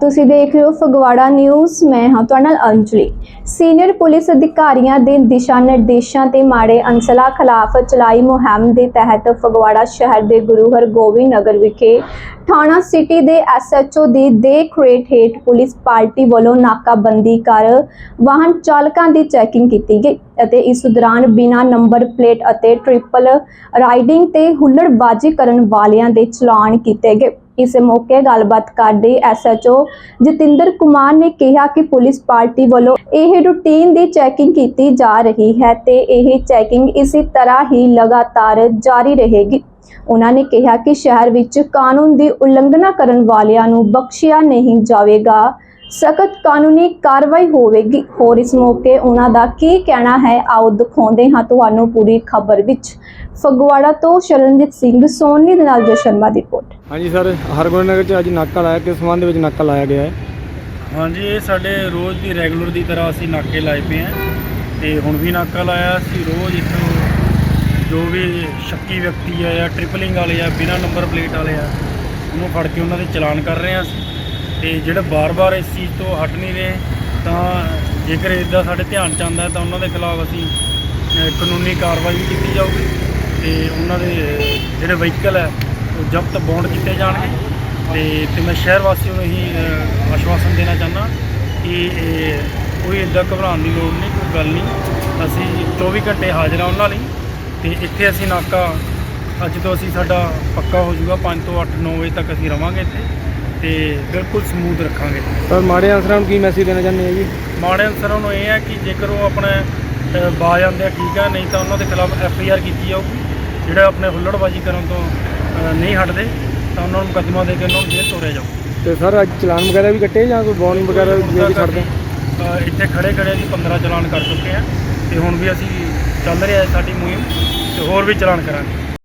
ਤੁਸੀਂ ਦੇਖ ਰਹੇ ਹੋ ਫਗਵਾੜਾ ਨਿਊਜ਼, ਮੈਂ ਹਾਂ ਤੁਹਾਡੇ ਨਾਲ ਅੰਜਲੀ। ਸੀਨੀਅਰ ਪੁਲਿਸ ਅਧਿਕਾਰੀਆਂ ਦੇ ਦਿਸ਼ਾ ਨਿਰਦੇਸ਼ਾਂ ਤੇ ਮਾੜੇ ਅੰਸਲਾਂ ਖਿਲਾਫ ਚਲਾਈ ਮੁਹਿੰਮ ਦੇ ਤਹਿਤ ਫਗਵਾੜਾ ਸ਼ਹਿਰ ਦੇ ਗੁਰੂ ਹਰਗੋਬਿੰਦ ਨਗਰ ਵਿਖੇ ਥਾਣਾ ਸਿਟੀ ਦੇ ਐਸਐਚਓ ਦੀ ਦੇਖ ਰੇਖ ਹੇਠ ਪੁਲਿਸ ਪਾਰਟੀ ਵੱਲੋਂ ਨਾਕਾਬੰਦੀ ਕਰ ਵਾਹਨ ਚਾਲਕਾਂ ਦੀ ਚੈਕਿੰਗ ਕੀਤੀ ਗਈ। ਅਤੇ ਇਸ ਦੌਰਾਨ ਬਿਨਾਂ ਨੰਬਰ ਪਲੇਟ ਅਤੇ ਟ੍ਰਿਪਲ ਰਾਈਡਿੰਗ ਤੇ ਹੁੱਲੜਬਾਜ਼ੀ ਕਰਨ ਵਾਲਿਆਂ ਦੇ ਚਲਾਨ ਕੀਤੇ ਗਏ। ਇਸ ਮੌਕੇ ਗੱਲਬਾਤ ਕਰਦੇ ਐਸਐਚਓ ਜਤਿੰਦਰ ਕੁਮਾਰ ਨੇ ਕਿਹਾ ਕਿ ਪੁਲਿਸ ਪਾਰਟੀ ਵੱਲੋਂ ਇਹ ਰੂਟੀਨ ਦੀ ਚੈਕਿੰਗ ਕੀਤੀ ਜਾ ਰਹੀ ਹੈ ਤੇ ਇਹ ਚੈਕਿੰਗ ਇਸੇ ਤਰ੍ਹਾਂ ਹੀ ਲਗਾਤਾਰ ਜਾਰੀ ਰਹੇਗੀ। ਉਹਨਾਂ ਨੇ ਕਿਹਾ ਕਿ ਸ਼ਹਿਰ ਵਿੱਚ ਕਾਨੂੰਨ ਦੀ ਉਲੰਘਣਾ ਕਰਨ ਵਾਲਿਆਂ ਨੂੰ ਬਖਸ਼ਿਆ ਨਹੀਂ ਜਾਵੇਗਾ। ਸਖਤ ਕਾਨੂੰਨੀ ਕਾਰਵਾਈ ਹੋਵੇਗੀ। ਹੋਰ ਇਸ ਮੌਕੇ ਉਹਨਾਂ ਦਾ ਕੀ ਕਹਿਣਾ ਹੈ ਆਓ ਦਿਖਾਉਂਦੇ ਹਾਂ ਤੁਹਾਨੂੰ ਪੂਰੀ ਖਬਰ ਵਿੱਚ। ਫਗਵਾੜਾ ਤੋਂ ਸ਼ਰਨਜੀਤ ਸਿੰਘ ਸੋਨੀ ਦੇ ਨਾਲ ਜਸ਼ਨ ਦੀ ਰਿਪੋਰਟ। ਹਾਂਜੀ ਸਰ ਹਰਗੋਬਿੰਦ ਨਗਰ ਚ ਅੱਜ ਨਾਕਾ ਲਾਇਆ ਕਿਸ ਸੰਬੰਧ ਵਿੱਚ ਨਾਕਾ ਲਾਇਆ ਗਿਆ ਹੈ? ਹਾਂਜੀ ਇਹ ਸਾਡੇ ਰੋਜ਼ ਦੀ ਰੈਗੂਲਰ ਦੀ ਤਰ੍ਹਾਂ ਅਸੀਂ ਨਾਕੇ ਲਾਏ ਪਏ ਹਾਂ ਤੇ ਹੁਣ ਵੀ ਨਾਕਾ ਲਾਇਆ। ਅਸੀਂ ਰੋਜ਼ ਇੱਥੋਂ ਜੋ ਵੀ ਸ਼ੱਕੀ ਵਿਅਕਤੀ ਆ ਜਾਂ ਟ੍ਰਿਪਲਿੰਗ ਵਾਲੇ ਆ ਬਿਨਾਂ ਨੰਬਰ ਪਲੇਟ ਵਾਲੇ ਆ ਉਹਨੂੰ ਫੜ ਕੇ ਉਹਨਾਂ ਦੇ ਚਲਾਨ ਕਰ ਰਹੇ ਹਾਂ ਅਸੀਂ। ਤੇ ਜਿਹੜੇ ਬਾਰ-ਬਾਰ ਇਸ ਚੀਜ਼ ਤੋਂ ਹਟ ਨਹੀਂ ਰਹੇ, ਤਾਂ ਜੇਕਰ ਇਦਾਂ ਸਾਡੇ ਧਿਆਨ ਚ ਆਉਂਦਾ ਤਾਂ ਉਹਨਾਂ ਦੇ ਖਿਲਾਫ ਅਸੀਂ ਕਾਨੂੰਨੀ ਕਾਰਵਾਈ ਵੀ ਕੀਤੀ ਜਾਊਗੀ ਤੇ ਉਹਨਾਂ ਦੇ ਜਿਹੜੇ ਵਹੀਕਲ ਹੈ, ਉਹ ਜ਼ਬਤ ਬੌਂਡ ਕੀਤੇ ਜਾਣਗੇ। ਤੇ ਤੇ ਮੈਂ ਸ਼ਹਿਰ ਵਾਸੀਆਂ ਨੂੰ ਹੀ ਆਸ਼ਵਾਸਨ ਦੇਣਾ ਚਾਹੁੰਦਾ ਕਿ ਕੋਈ ਇੱਦਾਂ ਘਬਰਾਉਣ ਦੀ ਲੋੜ ਨਹੀਂ, ਕੋਈ ਗੱਲ ਨਹੀਂ। ਅਸੀਂ 24 ਘੰਟੇ ਹਾਜ਼ਰ ਹਾਂ ਉਹਨਾਂ ਲਈ ਤੇ ਇੱਥੇ ਅਸੀਂ ਨਾਕਾ, ਅੱਜ ਤੋਂ ਅਸੀਂ ਸਾਡਾ ਪੱਕਾ ਹੋ ਜਾਊਗਾ 5 ਤੋਂ 8 9 ਵਜੇ ਤੱਕ ਅਸੀਂ ਰਵਾਂਗੇ ਇੱਥੇ। ਤੇ ਬਿਲਕੁਲ ਸਮੂਥ ਰੱਖਾਂਗੇ। ਸਰ ਮਾੜੇ ਅਨਸਰਾਂ ਨੂੰ ਕੀ ਮੈਸੇਜ ਦੇਣਾ ਚਾਹੁੰਦੇ ਆ ਜੀ? ਮਾੜੇ ਅਨਸਰਾਂ ਨੂੰ ਇਹ ਹੈ ਕਿ ਜੇਕਰ ਉਹ ਆਪਣੇ ਅ, ਬਾਜ਼ ਆਉਂਦੇ ਆ ਠੀਕ ਆ ਨਹੀਂ ਤਾਂ ਉਹਨਾਂ ਦੇ ਖਿਲਾਫ ਐਫ ਆਈ ਆਰ ਕੀਤੀ ਜਾਊਗੀ। ਜਿਹੜੇ ਆਪਣੇ ਹੁੱਲੜਬਾਜ਼ੀ ਕਰਨ ਤੋਂ ਨਹੀਂ ਹਟਦੇ ਤਾਂ ਉਹਨਾਂ ਨੂੰ ਮੁਕੱਦਮਾ ਦੇ ਕੇ ਉਹਨਾਂ ਨੂੰ ਜੇਲ੍ਹ ਤੋਰਿਆ ਜਾਊ। ਤੇ ਸਰ ਅੱਜ ਚਲਾਨ ਵਗੈਰਾ ਵੀ ਕੱਟੇ ਜਾਂ ਕੋਈ ਵਾਰਨਿੰਗ ਵਗੈਰਾ ਵੀ ਵੀ ਛੱਡਦੇ? ਇੱਥੇ ਖੜੇ ਖੜੇ ਜੀ 15 ਚਲਾਨ ਕਰ ਚੁੱਕੇ ਆ ਤੇ ਹੁਣ ਵੀ ਅਸੀਂ ਚੱਲ ਰਿਹਾ ਹੈ ਸਾਡੀ ਮੁਹਿੰਮ ਤੇ ਹੋਰ ਵੀ ਚਲਾਨ ਕਰਾਂਗੇ।